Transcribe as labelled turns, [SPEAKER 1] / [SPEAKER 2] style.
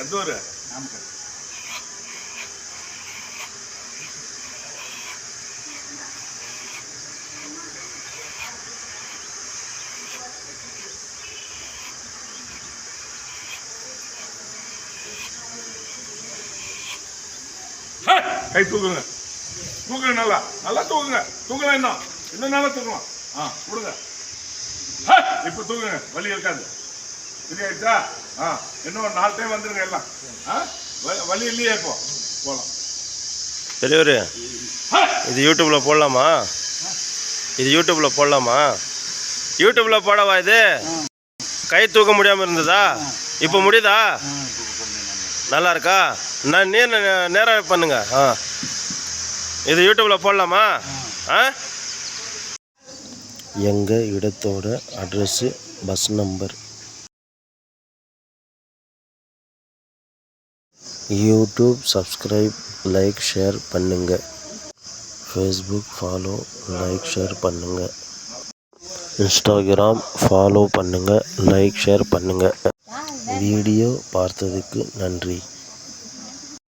[SPEAKER 1] எந்த கை தூக்குங்க. தூக்குங்க நல்லா. நல்லா தூக்குங்க. தூக்கலாம் இன்னும் இன்னும் நல்லா தூக்கலாம் ஆ கொடுங்க. இப்ப தூக்குங்க வலி இருக்காது. சரியாயிடுச்சா ஆ இன்னும் நாலு டைம் வந்துருங்க எல்லாம். ஆ வலி இல்லையே இப்போ. போகலாம்
[SPEAKER 2] பெரியவர் இது யூடியூப்பில் போடலாமா? இது யூடியூப்பில் போடலாமா? யூடியூப்பில் போடவா இது? கை தூக்க முடியாமல் இருந்ததா? இப்போ முடியுதா? நல்லா இருக்கா? நான் நீ நேராக பண்ணுங்க. ஆ. இது யூடியூப்பில் போடலாமா? ஆ? எங்கள் இடத்தோட address bus number YouTube subscribe like share பண்ணுங்கள் ஃபேஸ்புக் ஃபாலோ லைக் ஷேர் பண்ணுங்கள் இன்ஸ்டாகிராம் ஃபாலோ பண்ணுங்கள் லைக் ஷேர் பண்ணுங்கள் வீடியோ பார்த்ததுக்கு நன்றி.